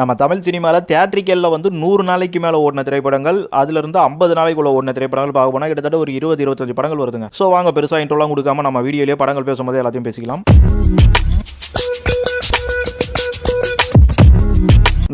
நம்ம தமிழ் சினிமாவில் தியேட்ரிக்கலில் வந்து நூறு நாளைக்கு மேலே ஓடின திரைப்படங்கள் அதுலேருந்து ஐம்பது நாளைக்குள்ள ஓடின திரைப்படங்கள் பார்க்க போனால் கிட்டத்தட்ட ஒரு இருபது இருபத்தஞ்சு படங்கள் வருதுங்க. ஸோ வாங்க பெருசாக இன்ட்ரோலாம் கொடுக்காம நம்ம வீடியோலேயே படங்கள் பேசும்போது எல்லாத்தையும் பேசிக்கலாம்.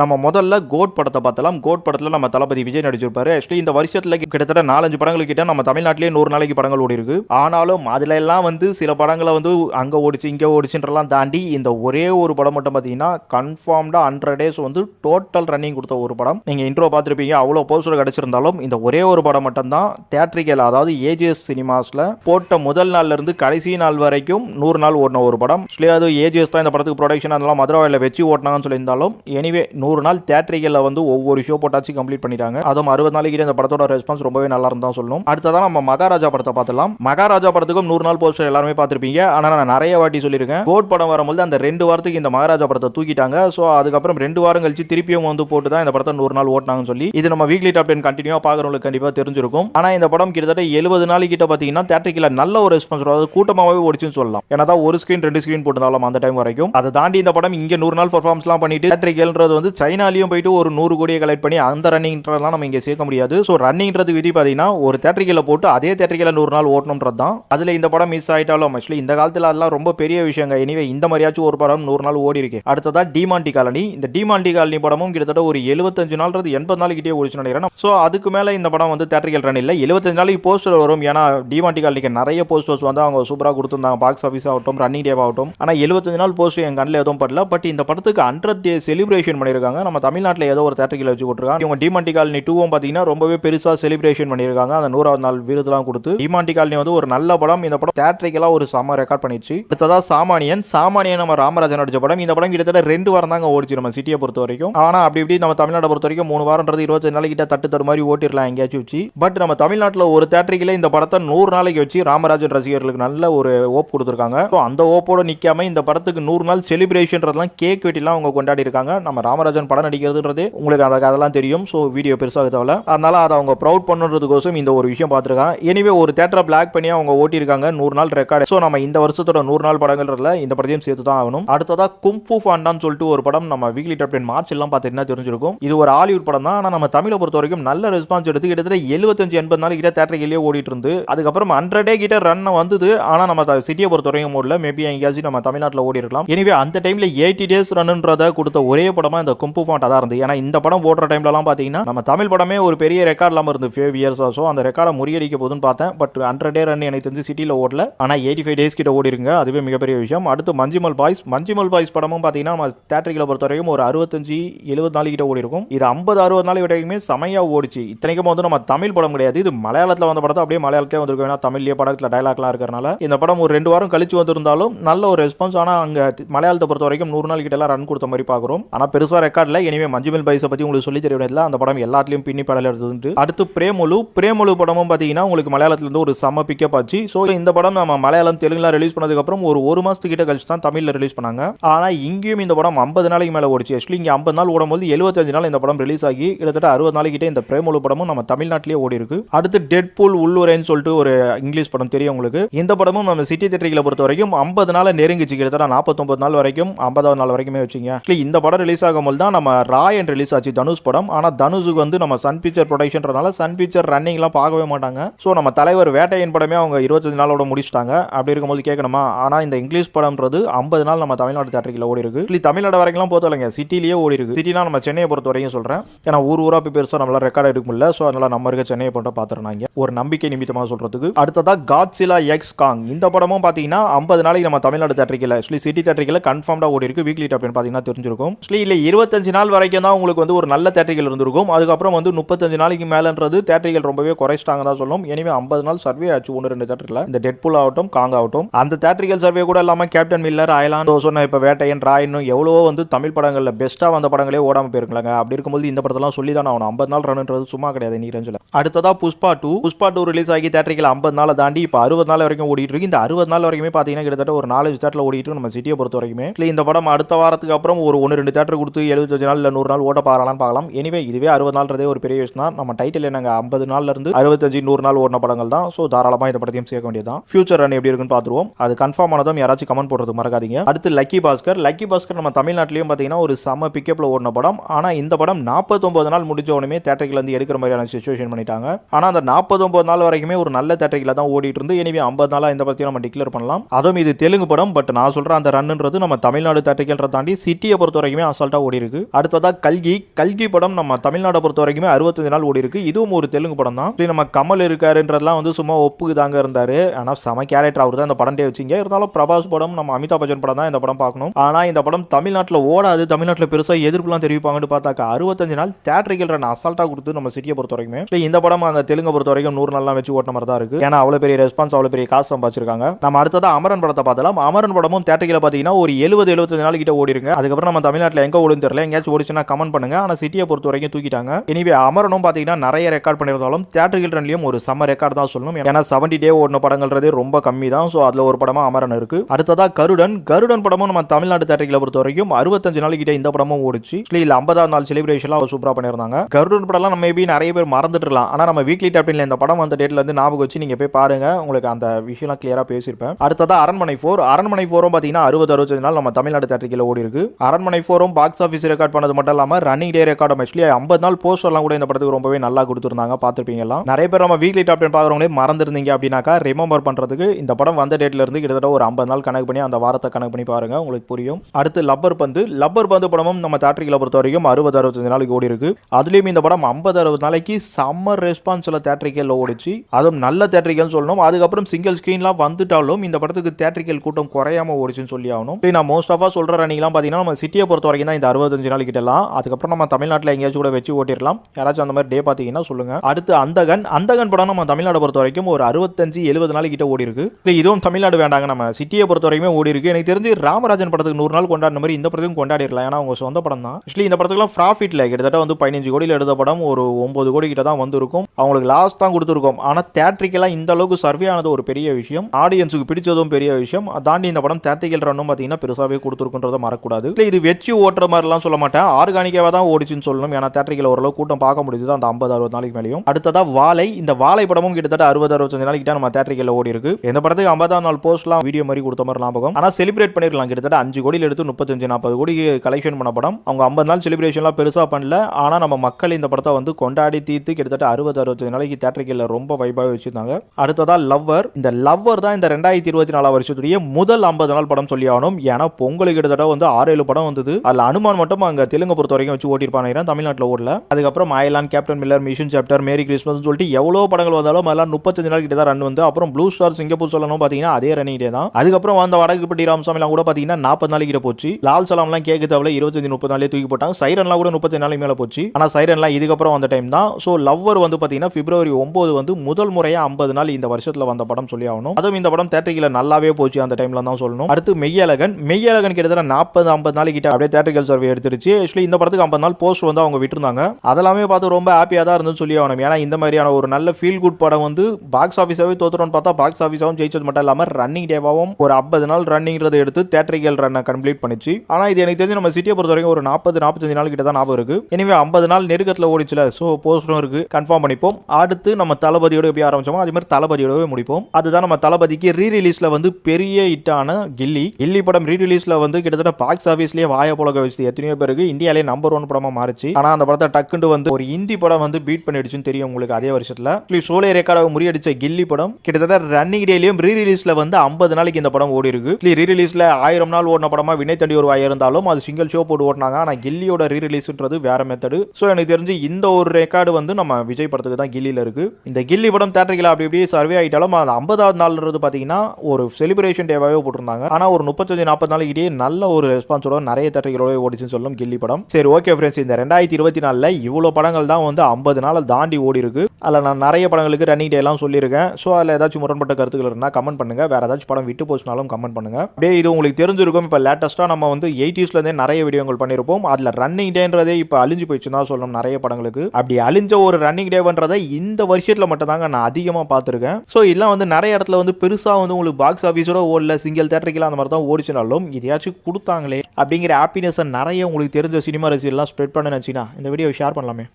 நம்ம முதல்ல கோட் படத்தை பார்த்தலாம். கோட் படத்தில் நம்ம தளபதி விஜய் நடிச்சிருப்பாரு. ஆக்சுவலி இந்த வருஷத்தில் கிட்டத்தட்ட நாலஞ்சு படங்கள் கிட்ட நம்ம தமிழ்நாட்டிலேயே நூறு நாளைக்கு படங்கள் ஓடி இருக்கு. ஆனாலும் அதுல எல்லாம் வந்து சில படங்களை வந்து அங்கே ஓடிச்சு இங்கே ஓடிச்சுன்றலாம் தாண்டி இந்த ஒரே ஒரு படம் மட்டும் பார்த்தீங்கன்னா கன்ஃபார்ம்டாக ஹண்ட்ரட் டேஸ் வந்து டோட்டல் ரன்னிங் கொடுத்த ஒரு படம். நீங்கள் இன்ட்ரோ பார்த்துருப்பீங்க அவ்வளோ போஸ்டர் கிடச்சிருந்தாலும் இந்த ஒரே ஒரு படம் மட்டும்தான் தேட்ரிக்கல் அதாவது ஏஜிஎஸ் சினிமாஸில் போட்ட முதல் நாள்லேருந்து கடைசி நாள் வரைக்கும் நூறு நாள் ஓடின ஒரு படம். ஆக்சுவலி அது ஏஜிஎஸ் தான் இந்த படத்துக்கு ப்ரொடக்ஷன் அதெல்லாம் மதுரவாயில் வச்சு ஓட்டினாங்கன்னு சொல்லியிருந்தாலும் எனிவே நூறு நூறு நாள் தேட்டரிகளில் வந்து ஒவ்வொரு ஷோ போட்டாச்சு கம்ப்ளீட் பண்ணிட்டாங்க. அதுவும் அறுபது நாளைக்கு இந்த படத்தோட ரெஸ்பான்ஸ் ரொம்பவே நல்லா இருந்தா சொல்லணும். அடுத்ததான் நம்ம மகாராஜா படத்தை பார்த்தலாம் மகாராஜா படத்துக்கும் நூறு நாள் போஸ்டர் எல்லாருமே பார்த்துருப்பீங்க. ஆனால் நான் நிறைய வாட்டி சொல்லியிருக்கேன். கோட் படம் வரும்போது அந்த ரெண்டு வாரத்துக்கு இந்த மகாராஜா படத்தை தூக்கிட்டாங்க. ஸோ அதுக்கப்புறம் ரெண்டு வாரம் கழிச்சு திருப்பியும் வந்து போட்டு தான் இந்த படத்தை நூறு நாள் ஓட்டினாங்கன்னு சொல்லி இது நம்ம வீக்லி டாப் டென் கண்டினியூவாக பார்க்குறவங்களுக்கு கண்டிப்பாக தெரிஞ்சிருக்கும். ஆனால் இந்த படம் கிட்டத்தட்ட எழுபது நாளைக்கிட்ட பார்த்தீங்கன்னா தேட்டரிக்கில் நல்ல ஒரு ரெஸ்பான்ஸ் அதாவது கூட்டமாகவே ஓடிச்சுன்னு சொல்லலாம். ஏன்னா தான் ஒரு ஸ்க்ரீன் ரெண்டு ஸ்க்ரீன் போட்டிருந்தாலும் அந்த டைம் வரைக்கும். அதை தாண்டி இந்த படம் இங்கே நூறு நாள் பர்ஃபார்மன்ஸ்லாம் பண்ணிட்டு தேட்டரிக்கல்ன்றது வந்து சைனாலையும் போயிட்டு ஒரு நூறு கோடியை கலெக்ட் பண்ணி அந்த ரன்னிங்ன்றதெல்லாம் நம்ம இங்கே சேர்க்க முடியாது. ஸோ ரன்னிங்ன்றது விதி பார்த்தீங்கன்னா ஒரு தேட்டரிக்கில் போட்டு அதே தேட்டரிக்கில் நூறு நாள் ஓட்டணுன்றது தான். அதில் இந்த படம் மிஸ் ஆயிட்டாலும் ஆக்சுவலி இந்த காலத்தில் அதெல்லாம் ரொம்ப பெரிய விஷயங்க. எனிவே இந்த மாதிரியாச்சும் ஒரு படம் நூறு நாள் ஓடி இருக்கு. அடுத்ததா டிமாண்டி காலனி இந்த டிமாண்டி காலனி படமும் கிட்டத்தட்ட ஒரு எழுபத்தஞ்சு நாள் எண்பது நாள் கிட்டே ஓடிச்சு நினைக்கிறேன். ஸோ அதுக்கு மேலே இந்த படம் வந்து தேட்டரிக்கல் ரன் இல்லை. எழுபத்தஞ்சு நாளைக்கு போஸ்டர் வரும். ஏன்னா டிமாண்டி காலனிக்கு நிறைய போஸ்டர்ஸ் வந்து அவங்க சூப்பராக கொடுத்துருந்தாங்க. பாக்ஸ் ஆஃபீஸ் ஆகட்டும் ரன்னிங் டே ஆகட்டும். ஆனால் எழுபத்தஞ்சு நாள் போஸ்டர் என் கண்ணில் எதுவும் படல. பட் இந்த படத்துக்கு ஹண்ட்ரட் டே செலிப்ரேஷன் பண்ணியிருக்காங்க. நம்ம தமிழ்நாட்டில் ஏதோ ஒரு தேட்டரிக்கல் வச்சு கொடுத்துருக்காங்க. இவங்க டிமாண்டி காலனி டூவும் பார்த்தீங்கன்னா ரொம்பவே பெருசாக செலிப்ரேஷன் பண்ணியிருக்காங்க. அந்த நூறாவது நாள் விருதுலாம் கொடுத்து டிமாண்டி காலனி வந்து ஒரு நல்ல படம். இந்த படம் தேட்டரிக்கெல்லாம் ஒரு செம்ம ரெக்கார்ட் பண்ணிடுச்சு. அடுத்ததா சாமானியன். சாமானியன் நம்ம ராமராஜன் நடிச்ச படம். இந்த படம் கிட்டத்தட்ட ரெண்டு வாரம் தாங்க ஓடிச்சு நம்ம சிட்டியை பொறுத்த வரைக்கும். ஆனால் அப்படி இப்படி நம்ம தமிழ்நாட்டை பொறுத்த வரைக்கும் மூணு வாரம்ன்றது இருபத்தஞ்சு நாளைக்கிட்ட தட்டு தரு மாதிரி ஓட்டிடலாம் எங்கேயாச்சும் வச்சு. பட் நம்ம தமிழ்நாட்டில் ஒரு தேட்டரிக்கில் இந்த படத்தை நூறு நாளைக்கு வச்சு ராமராஜன் ரசிகர்களுக்கு நல்ல ஒரு ஓப் கொடுத்துருக்காங்க. ஸோ அந்த ஓப்போட நிற்காம இந்த படத்துக்கு நூறு நாள் செலிப்ரேஷன்றதெல்லாம் கேக் வெட்டிலாம் அவங்க கொண்டாடி இருக்காங்க நம்ம நடராஜன் படம் நடிக்கிறதுன்றது உங்களுக்கு அந்த அதெல்லாம் தெரியும். ஸோ வீடியோ பெருசாக தவிர அதனால அதை அவங்க ப்ரௌட் பண்ணுறதுக்கோசம் இந்த ஒரு விஷயம் பார்த்துருக்காங்க. எனிவே ஒரு தேட்டரை பிளாக் பண்ணி அவங்க ஓட்டியிருக்காங்க. நூறு நாள் ரெக்கார்டு ஸோ நம்ம இந்த வருஷத்தோட நூறு நாள் படங்கள்ல இந்த படத்தையும் சேர்த்து தான் ஆகணும் அடுத்ததாக கும்ஃபு ஃபாண்டான்னு சொல்லிட்டு ஒரு படம் நம்ம வீக்லி டாப் டென் மார்ச் எல்லாம் பார்த்தீங்கன்னா தெரிஞ்சிருக்கும்? இது ஒரு ஹாலிவுட் படம் தான். ஆனால் நம்ம தமிழை பொறுத்த வரைக்கும் நல்ல ரெஸ்பான்ஸ் எடுத்து கிட்டத்தட்ட எழுபத்தஞ்சு எண்பது நாள் கிட்ட தேட்டரிலேயே ஓடிட்டு இருந்து அதுக்கப்புறம் ஹண்ட்ரடே கிட்ட ரன் வந்தது. ஆனால் நம்ம சிட்டியை பொறுத்த வரைக்கும் ஓடல. மேபி எங்கேயாச்சும் நம்ம தமிழ்நாட்டில் ஓடி இருக்கலாம் எனவே அந்த டைம்ல எயிட்டி டேஸ் ரன்ன்றதை கொடுத்த ஒரே படமா இந்த கும்பு ஃபாண்ட் தான் இருந்து ஏன்னா இந்த படம் ஓடுற டைம்லலாம் பார்த்தீங்கன்னா நம்ம தமிழ் படமே ஒரு பெரிய ரெக்கார்ட் இல்லாமல் இருந்து ஃபேவ் இயர்ஸ் ஸோ அந்த ரெக்கார்டை முறியடிக்க போதுன்னு பார்த்தேன். பட் ஹண்ட்ரட் டே ரன் எனக்கு தெரிஞ்சு சிட்டியில் ஓடல. ஆனால் எயிட்டி ஃபைவ் டேஸ் கிட்ட ஓடிருங்க. அதுவே மிகப்பெரிய விஷயம். அடுத்து மஞ்சிமல் பாய்ஸ். மஞ்சிமல் பாய்ஸ் படமும் பார்த்தீங்கன்னா நம்ம தேட்டரிகளை பொறுத்த வரைக்கும் ஒரு அறுபத்தஞ்சு எழுபது நாள் கிட்ட ஓடி இருக்கும் இது ஐம்பது அறுபது நாள் வரைக்குமே செமையா ஓடிச்சு. இத்தனைக்கும் வந்து நம்ம தமிழ் படம் கிடையாது. இது மலையாளத்தில் வந்த படத்தை அப்படியே மலையாளத்தே வந்திருக்கும். ஏன்னா தமிழ்லேயே படத்தில் டைலாக்லாம் இருக்கிறனால. இந்த படம் ஒரு ரெண்டு வாரம் கழிச்சு வந்திருந்தாலும் நல்ல ஒரு ரெஸ்பான்ஸ் ஆனால் அங்கே மலையாளத்தை பொறுத்த வரைக்கும் நூறு நாள் கிட்ட எல்லாம் ரன் கொடுத்த மாதிரி பார்க்குறோம் ஆனால் பெருசாக ரெக்கார்டில் எனிவே மஞ்சுமல் பைஸை பற்றி உங்களுக்கு சொல்லி தெரிய அந்த படம் எல்லாத்துலேயும் பின்னி படம் எடுத்துட்டு அடுத்து பிரேமொழு. பிரேமொழு படமும் பார்த்தீங்கன்னா உங்களுக்கு மலையாளத்துலேருந்து ஒரு செம்ம பிக்கப் ஆச்சு. ஸோ இந்த படம் நம்ம மலையாளம் தெலுங்குலாம் ரிலீஸ் பண்ணதுக்கப்புறம் ஒரு ஒரு மாதத்துக்கிட்ட கழிச்சு தான் தமிழில் ரிலீஸ் பண்ணாங்க. ஆனால் இங்கேயும் இந்த படம் ஐம்பது நாளைக்கு மேலே ஓடிச்சு. ஆக்சுவலி இங்கே ஐம்பது நாள் ஓடும்போது எழுபத்தஞ்சு நாள் இந்த படம் ரிலீஸ் ஆகி கிட்டத்தட்ட அறுபது நாளைக்கிட்டே இந்த பிரேமொழு படமும் நம்ம தமிழ்நாட்டிலேயே ஓடி இருக்கு. அடுத்து டெட் பூல் உள்ளுரைன்னு சொல்லிட்டு ஒரு இங்கிலீஷ் படம் தெரியும் உங்களுக்கு. இந்த படமும் நம்ம சிட்டி தேட்டரிகளை பொறுத்த வரைக்கும் ஐம்பது நாள் நெருங்கிச்சு. கிட்டத்தட்ட நாற்பத்தொம்பது நாள் வரைக்கும் ஐம்பதாவது நாள் வரைக்குமே வச்சுங்க. இந்த படம் ரிலீஸ் ஆகும்போது தான் நம்ம ராய் அண்ட் ரிலீஸ் ஆச்சு தனுஷ் படம். ஆனால் தனுஷுக்கு வந்து நம்ம சன் பிக்சர் ப்ரொடக்ஷன்றனால சன் பிக்சர் ரன்னிங்லாம் பார்க்கவே மாட்டாங்க. ஸோ நம்ம தலைவர் வேட்டையின் படமே அவங்க இருபத்தஞ்சு நாளோட முடிச்சிட்டாங்க. அப்படி இருக்கும்போது கேட்கணுமா? ஆனால் இந்த இங்கிலீஷ் படம்ன்றது ஐம்பது நாள் நம்ம தமிழ்நாடு தேட்டரில் ஓடி இருக்கு. இல்லை தமிழ்நாடு வரைக்கும்லாம் போத்தலைங்க சிட்டிலேயே ஓடி இருக்கு. சிட்டினா நம்ம சென்னையை பொறுத்த வரைக்கும் சொல்கிறேன் ஏன்னா ஊர் ஊராக போய் பெருசாக நம்மளால் ரெக்கார்ட் எடுக்க முடியல. ஸோ அதனால் நம்ம இருக்க சென்னையை போட்டு பார்த்துருந்தாங்க ஒரு நம்பிக்கை நிமித்தமாக சொல்கிறதுக்கு அடுத்ததா காட்சிலா எக்ஸ் காங் இந்த படமும் பார்த்தீங்கன்னா ஐம்பது நாளைக்கு நம்ம தமிழ்நாடு தேட்டரிக்கல ஆக்சுவலி சிட்டி தேட்டரிக்கல கன்ஃபார்ம்டாக ஓடி இருக்கு. வீக்லி அப்படின்னு பார்த்தீங்கன்னா தெரிஞ்சிருக்கும். ஆக்சுவலி இல்லை இருபத்தஞ்சு நாள் வரைக்கும் தான் உங்களுக்கு வந்து ஒரு நல்ல தேட்டரிகள் இருந்திருக்கும். அதுக்கப்புறம் வந்து முப்பத்தஞ்சு நாளைக்கு மேலன்றது தேட்டரிகள் ரொம்பவே குறைச்சிட்டாங்க தான் சொல்லும் எனவே ஐம்பது நாள் சர்வே ஆச்சு ஒன்று ரெண்டு தேட்டரில். இந்த டெட்புல் ஆகட்டும் காங் ஆகட்டும். அந்த தேட்டரிகள் சர்வே கூட இல்லாமல் கேப்டன் மில்லர் அயலான் சொன்ன இப்போ வேட்டையன் ராயின்னு எவ்வளவோ வந்து தமிழ் படங்களில் பெஸ்ட்டாக வந்த படங்களே ஓடாமல் போயிருக்கலாங்க. அப்படி இருக்கும்போது இந்த படத்தெல்லாம் சொல்லி தான் ஆகணும். ஐம்பது நாள் ரன்ன்றது சும்மா கிடையாது நீ அடுத்ததாக அடுத்ததா Pushpa two Pushpa two release ஆகி தேட்டரிகள் ஐம்பது நாளை தாண்டி இப்போ அறுபது நாள் வரைக்கும் ஓடிட்டு இருக்கு. இந்த அறுபது நாள் வரைக்குமே பார்த்தீங்கன்னா கிட்டத்தட்ட ஒரு நாலஞ்சு தேட்டரில் ஓடிட்டு இருக்கு நம்ம சிட்டியை பொறுத்த வரைக்குமே. இல்லை இந்த படம் அடுத்த வாரத்துக்கு அப்புறம் ஒரு ஒன்று ரெண்டு தேட்டர் கொடுத்து எழுபத்தஞ்சு நாள் இல்லை நூறு நாள் ஓட்ட பார்க்கலாம்னு பார்க்கலாம். எனிவே இதுவே அறுபது நாள்ன்றதே ஒரு பெரிய விஷயம் தான் நம்ம டைட்டில் என்னங்க? ஐம்பது நாள்ல இருந்து அறுபத்தஞ்சு நூறு நாள் ஓடின படங்கள் தான். ஸோ தாராளமாக இந்த படத்தையும் சேர்க்க வேண்டியதான் ஃபியூச்சர் ரன் எப்படி இருக்குன்னு பார்த்துருவோம். அது கன்ஃபார்ம் ஆனதும் யாராச்சும் கமெண்ட் போடுறது மறக்காதீங்க. அடுத்து லக்கி பாஸ்கர் லக்கி பாஸ்கர் நம்ம தமிழ்நாட்டிலையும் பார்த்தீங்கன்னா ஒரு செம பிக்கப்பில் ஓடின படம். ஆனால் இந்த படம் நாற்பத்தொம்பது நாள் முடிஞ்ச உடனே தேட்டரிக்கில் வந்து எடுக்கிற மாதிரியான சுச்சுவேஷன் பண்ணிட்டாங்க. ஆனால் அந்த நாற்பத்தொம்பது நாள் வரைக்குமே ஒரு நல்ல தேட்டரிக்கில் தான் ஓடிட்டு இருந்து எனவே ஐம்பது நாளாக இந்த பற்றியும் நம்ம டிக்ளேர் பண்ணலாம். அதுவும் இது தெலுங்கு படம் பட் நான் சொல்கிற அந்த ரன்ன்றது நம்ம தமிழ்நாடு தேட்டரிக்கல்ன்ற தாண்டி சிட்டியை பொறுத்த வரைக்குமே அசால்ட்டாக ஓடி இருக்கு அடுத்ததாக கல்கி. கல்கி படம் நம்ம தமிழ்நாடை பொறுத்த வரைக்குமே அறுபத்தஞ்சு நாள் ஓடி இருக்கு இதுவும் ஒரு தெலுங்கு படம் தான். நம்ம கமல் இருக்காருன்றதுலாம் வந்து சும்மா ஒப்புக்கு தாங்க இருந்தாரு. ஆனால் செம கேரக்டர் அவர் தான் இந்த படம் வச்சிங்க. இருந்தாலும் பிரபாஸ் படம் நம்ம அமிதாப் பச்சன் படம் தான் இந்த படம் பார்க்கணும். ஆனால் இந்த படம் தமிழ்நாட்டில் ஓடாது. தமிழ்நாட்டில் பெருசாக எதிர்ப்புலாம் தெரிவிப்பாங்கன்னு பார்த்தாக்கா அறுபத்தஞ்சு நாள் தேட்டரிக்கல் ரன் அசால்ட்டாக கொடுத்து நம்ம சிட்டியை பொறுத்த வரைக்குமே. இந்த படம் அந்த தெலுங்கை பொறுத்த வரைக்கும் நூறு நாள்லாம் வச்சு ஓட்டின மாதிரி தான் இருக்கு. ஏன்னா அவ்வளோ பெரிய ரெஸ்பான்ஸ் அவ்வளோ பெரிய காசு சம்பாதிச்சிருக்காங்க. நம்ம அடுத்ததான் அமரன் படத்தை பார்த்தலாம் அமரன் படமும் தேட்டரிக்கல பார்த்தீங்கன்னா ஒரு எழுபது எழுபத்தஞ்சு நாள் கிட்ட ஓடிருங்க அதுக்கப்புறம் நம்ம தமிழ்நாட்டில் எங்கே ஓடுன்னு தெரியல. எங்கேயாச்சும் ஓடிச்சுன்னா கமெண்ட் பண்ணுங்க. ஆனால் சிட்டியை பொறுத்த வரைக்கும் தூக்கிட்டாங்க. எனிவே அமரனும் பார்த்தீங்கன்னா நிறைய ரெக்கார்ட் பண்ணியிருந்தாலும் தேட்டரிக்கல் ரன்லையும் ஒரு செம்ம ரெக்கார்ட் தான் சொல்லணும். ஏன்னா செவன்டி டே ஓடின படங்கள்ன்றதே ரொம்ப கம்மி தான். ஸோ அதில் ஒரு படமா அமரன் இருக்கு. அடுத்ததா கருடன். கருடன் படமும் நம்ம தமிழ்நாடு தேட்டர்களை பொறுத்த வரைக்கும் அறுபத்தஞ்சு நாள் கிட்ட இந்த படமும் ஓடிச்சு. இல்லை ஐம்பதாம் நாள் செலிப்ரேஷன்லாம் சூப்பராக பண்ணியிருந்தாங்க. கருடன் படம்லாம் நம்ம மேபி நிறைய பேர் மறந்துட்டுலாம் ஆனால் நம்ம வீக்லி டேப்டின்ல இந்த படம் அந்த டேட்ல இருந்து ஞாபகம் வச்சு நீங்க போய் பாருங்க. உங்களுக்கு அந்த விஷயம்லாம் கிளியராக பேசியிருப்பேன். அடுத்ததா அரண்மனை ஃபோர் அரண்மனை ஃபோரும் பார்த்தீங்கன்னா அறுபது அறுபத்தஞ்சு நாள் நம்ம தமிழ்நாடு தேட்டர்களை ஓடி இருக்கு அரண்மனை ஃபோரும் பாக்ஸ் ஆஃபீஸ் ரெக்கார்ட் பண்ணது மட்டும் இல்லாமல் ரன்னிங் டே ரெக்கார்ட் ஆக்சுவலி ஐம்பது நாள் எல்லாம் கூட இந்த படத்துக்கு ரொம்பவே நல்லா கொடுத்துருந்தாங்க பார்த்துருப்பீங்கலாம் நிறைய பேர் நம்ம வீக்லி டாப் டென் பார்க்குறவங்களே மறந்துருந்தீங்க அப்படின்னாக்கா ரிமெம்பர் பண்ணுறதுக்கு இந்த படம் வந்த டேட்ல இருந்து கிட்டத்தட்ட ஒரு ஐம்பது நாள் கணக்கு பண்ணி அந்த வாரத்தை கணக்கு பண்ணி பாருங்க உங்களுக்கு புரியும். அடுத்து லப்பர் பந்து. லப்பர் பந்து படமும் நம்ம தேட்டரிகளை பொறுத்த வரைக்கும் அறுபது அறுபத்தஞ்சு நாளைக்கு ஓடி இருக்கு. அதுலேயும் இந்த படம் ஐம்பது அறுபது நாளைக்கு சம்மர் ரெஸ்பான்ஸில் தேட்டரிக்கல் ஓடிச்சு. அதுவும் நல்ல தேட்டரிக்கல் சொல்லணும். அதுக்கப்புறம் சிங்கிள் ஸ்க்ரீன்லாம் வந்துட்டாலும் இந்த படத்துக்கு தேட்டரிக்கல் கூட்டம் குறையாம ஓடிச்சுன்னு சொல்லி ஆகணும். நான் மோஸ்ட் ஆஃபாக சொல்கிற ரன்னிங்லாம் பார்த்தீங்கன்னா நம்ம சிட்டியை பொறுத்த வரைக்கும் தான் இந்த இருபத்தஞ்சு நாள் கிட்டலாம். அதுக்கப்புறம் நம்ம தமிழ்நாட்டில் எங்கேயாச்சும் கூட வச்சு ஓட்டிடலாம். யாராச்சும் அந்த மாதிரி டே பார்த்தீங்கன்னா சொல்லுங்க. அடுத்து அந்தகன். அந்தகன் படம் நம்ம தமிழ்நாடு பொறுத்த வரைக்கும் ஒரு அறுபத்தஞ்சு எழுபது நாள் கிட்ட ஓடி இருக்கு இதுவும் தமிழ்நாடு வேண்டாங்க. நம்ம சிட்டியை பொறுத்த வரைக்கும் ஓடி இருக்கு எனக்கு தெரிஞ்சு ராமராஜன் படத்துக்கு நூறு நாள் கொண்டாடின மாதிரி இந்த படத்தையும் கொண்டாடிடலாம். ஏன்னா அவங்க சொந்த படம் தான். ஆக்சுவலி இந்த படத்துக்குலாம் ப்ராஃபிட்ல கிட்டத்தட்ட வந்து பதினஞ்சு கோடியில் எடுத்த படம் ஒரு ஒன்பது கோடி கிட்ட தான் வந்திருக்கும். அவங்களுக்கு லாஸ்ட் தான் கொடுத்துருக்கோம். ஆனால் தேட்ரிக்கெல்லாம் இந்த அளவுக்கு சர்வே ஆனது ஒரு பெரிய விஷயம். ஆடியன்ஸுக்கு பிடிச்சதும் பெரிய விஷயம். தாண்டி இந்த படம் தேட்ரிக்கல் ரன்னும் பார்த்தீங்கன்னா பெருசாகவே கொடுத்துருக்குன்றதை மறக்கூடாது இல்லை இது வச்சு ஓட்டுற மாதிரிலாம் சொல்ல மாட்டேன். ஆர்கானிக்காக தான் ஓடிச்சுன்னு சொல்லணும். ஏன்னா தேட்ரிக்கல் ஓரளவு கூட்டம் பார்க்க முடியுது அந்த ஐம்பது அறுபது நாளைக்கு மேலேயும். அடுத்ததா வாழை. இந்த வாழை படமும் கிட்டத்தட்ட அறுபது அறுபத்தஞ்சு நாளைக்கு தான் நம்ம தேட்டரிக்கல் ஓடி இருக்கு. இந்த படத்துக்கு ஐம்பதாம் நாள் போஸ்ட்லாம் வீடியோ மாதிரி கொடுத்த மாதிரி ஞாபகம்? ஆனால் செலிப்ரேட் பண்ணிருக்கலாம். கிட்டத்தட்ட அஞ்சு கோடியில் எடுத்து முப்பத்தஞ்சு நாற்பது கோடிக்கு கலெக்ஷன் பண்ண படம். அவங்க ஐம்பது நாள் செலிப்ரேஷன்லாம் பெருசாக பண்ணல. ஆனால் நம்ம மக்கள் இந்த படத்தை வந்து கொண்டாடி தீர்த்து கிட்டத்தட்ட அறுபது அறுபத்தஞ்சு நாளைக்கு தேட்டரிக்கல் ரொம்ப வைபாக வச்சிருந்தாங்க. அடுத்ததா லவ்வர் இந்த லவ்வர் தான் இந்த ரெண்டாயிரத்தி இருபத்தி நாலாம் வருஷத்துடைய முதல் ஐம்பது நாள் படம் சொல்லி ஆகணும். ஏன்னா பொங்கலுக்கு கிட்டத்தட்ட வந்து ஆறு ஏழு படம் வந்தது. அதில் அனுமான் மட்டும் அங்கே தெலுங்கு பொறுத்த வரைக்கும் வச்சு ஓட்டிருப்பாங்க தமிழ்நாட்டில் ஓடல. அதுக்கப்புறம் Ayalaan Captain Miller Mission Chapter Merry Christmas சொல்லிட்டு எவ்வளோ படங்கள் வந்தாலும் அதெல்லாம் முப்பத்தஞ்சு நாள் கிட்ட தான் ரன் வந்து. அப்புறம் ப்ளூ ஸ்டார் சிங்கப்பூர் சொல்லணும் பார்த்தீங்கன்னா அதே ரன்னிங் தான். அதுக்கப்புறம் வந்த வடக்குப்பட்டி ராமசாமிலாம் கூட பார்த்தீங்கன்னா நாற்பது நாளைக்கு கிட்ட போச்சு. லால் சலாம்லாம் கேட்க தேவையில்ல இருபத்தஞ்சு முப்பது நாளே தூக்கி போட்டாங்க. சைரன்லாம் கூட முப்பத்தி நாளைக்கு மேலே போச்சு. ஆனால் சைரன்லாம் இதுக்கப்புறம் வந்த டைம் தான். ஸோ லவ்வர் வந்து பார்த்தீங்கன்னா பிப்ரவரி ஒன்பது வந்து முதல் முறையாக ஐம்பது நாள் இந்த வருஷத்தில் வந்த படம் சொல்லி ஆகணும். அதுவும் இந்த படம் தேட்டரிக்கில் நல்லாவே போச்சு அந்த டைம்ல தான் சொல்லணும். அடுத்து மெய்யழகன். மெய்யழகன் கிட்டத்தட்ட நாற்பது ஐம்பது நாள் கிட்ட அப்படியே தேட்டரிக்கல் சர்வே எடுத்துருச்சு ஆக்சுவலி இந்த படத்துக்கு ஐம்பது நாள் போஸ்ட் வந்து அவங்க விட்டுருந்தாங்க. அதெல்லாமே பார்த்து ரொம்ப ஹாப்பியாக தான் இருந்துன்னு சொல்லி ஆகணும். ஏன்னா இந்த மாதிரியான ஒரு நல்ல ஃபீல் குட் படம் வந்து பாக்ஸ் ஆஃபீஸாகவே தோத்துறோம்னு பார்த்தா பாக்ஸ் ஆஃபீஸாகவும் ஜெயிச்சது மட்டும் இல்லாமல் ரன்னிங் டேவாகவும் ஒரு ஐம்பது நாள் ரன்னிங்கிறத எடுத்து தேட்டரிக்கல் ரன்னை கம்ப்ளீட் பண்ணிச்சு. ஆனால் இது எனக்கு தெரிஞ்சு நம்ம சிட்டியை பொறுத்த வரைக்கும் ஒரு நாற்பது நாற்பத்தஞ்சு நாள் கிட்ட தான் ஞாபகம் இருக்கு. எனவே ஐம்பது நாள் நெருக்கத்தில் ஓடிச்சுல. ஸோ போஸ்டும் இருக்கு. கன்ஃபார்ம் பண்ணிப்போம். அடுத்து நம்ம தளபதியோட எப்படி ஆரம்பிச்சோமோ அதே மாதிரி தளபதியோடவே முடிப்போம். அதுதான் நம்ம தளபதிக்கு ரீ ரிலீஸில் வந்து பெரிய ஹிட்டான கில்லி. கில்லி படம் ரீ ரிலீஸில் வந்து கிட்டத்தட்ட பாக்ஸ் ஆஃபீஸ்லேயே வாய புலக வச்சு எத்தனையோ பேருக்கு இந்தியாலே நம்பர் ஒன் படமா மாறிச்சு. ஆனா அந்த படத்தை டக்குண்டு வந்து ஒரு ஹிந்தி படம் வந்து பீட் பண்ணிடுச்சுன்னு தெரியும் உங்களுக்கு அதே வருஷத்துல. சோலே ரெக்கார்டாக முறியடிச்ச கில்லி படம். கிட்டத்தட்ட ரன்னிங் டேலையும் ரீ ரிலீஸ்ல வந்து ஐம்பது நாளைக்கு இந்த படம் ஓடி இருக்கு. ரீ ரிலீஸ்ல ஆயிரம் நாள் ஓடின படமா வினை தண்டி ஒரு இருந்தாலும் அது சிங்கிள் ஷோ போட்டு ஓட்டினாங்க ஆனா கில்லியோட ரீ ரிலீஸ்ன்றது வேற மெத்தடு ஸோ எனக்கு தெரிஞ்சு இந்த ஒரு ரெக்கார்டு வந்து நம்ம விஜய் படத்துக்கு தான் கில்லியில் இருக்கு. இந்த கில்லி படம் தேட்டரிக்கல அப்படி இப்படி சர்வே ஆகிட்டாலும் அது ஐம்பதாவது நாள்ன்றது பார்த்தீங்கன்னா ஒரு செலிப்ரேஷன் டேவாகவே போட்டிருந்தாங்க. ஆனால் ஒரு முப்பத்தஞ்சு நாற்பது நாளைக்கிட்டே நல்ல ஒரு ரெஸ்பான்ஸோட நிறைய தேட்டர்களோட ஓடிச்சுன்னு சொல்லும் கில்லி படம். சரி ஓகே ஃப்ரெண்ட்ஸ் இந்த ரெண்டாயிரத்தி இருபத்தி நாலில் இவ்வளோ படங்கள் தான் வந்து ஐம்பது நாள் தாண்டி ஓடி இருக்கு அதில் நான் நிறைய படங்களுக்கு ரன்னிங் டே எல்லாம் சொல்லியிருக்கேன். ஸோ அதில் ஏதாச்சும் முரண்பட்ட கருத்துக்கள் இருந்தால் கமெண்ட் பண்ணுங்க. வேற ஏதாச்சும் படம் விட்டு போச்சுனாலும் கமெண்ட் பண்ணுங்க. அப்படியே இது உங்களுக்கு தெரிஞ்சிருக்கும். இப்போ லேட்டஸ்ட்டாக நம்ம வந்து எயிட்டிஸ்லேருந்தே நிறைய வீடியோங்கள் பண்ணியிருப்போம் அதில் ரன்னிங் டேன்றதே இப்போ அழிஞ்சு போயிடுச்சுன்னு தான் சொல்லணும் நிறைய படங்களுக்கு. அப்படி அழிஞ்ச ஒரு ரன்னிங் டேவன்றதை இந்த வருஷத்தில் மட்டும் தாங்க நான் அதிகமாக பார்த்துருக்கேன். ஸோ இதெல்லாம் வந்து நிறைய இடத்துல வந்து பெருசாக வந்து உங்களுக்கு பாக்ஸ் ஆஃபீஸோட ஓடல சிங்கிள் தேட்டருக்கெல்லாம் அந்த மாதிரி தான் ஓடிச்சுனாலும் இதையாச்சும் கொடுத்தாங்களே அப்படிங்கிற ஹாப்பினஸை நிறைய உங்களுக்கு தெரிஞ்ச சினிமா ரசிகர்லாம் ஸ்ப்ரெட் பண்ண நினச்சிங்கன்னா இந்த வீடியோ ஷேர் பண்ணலாமே.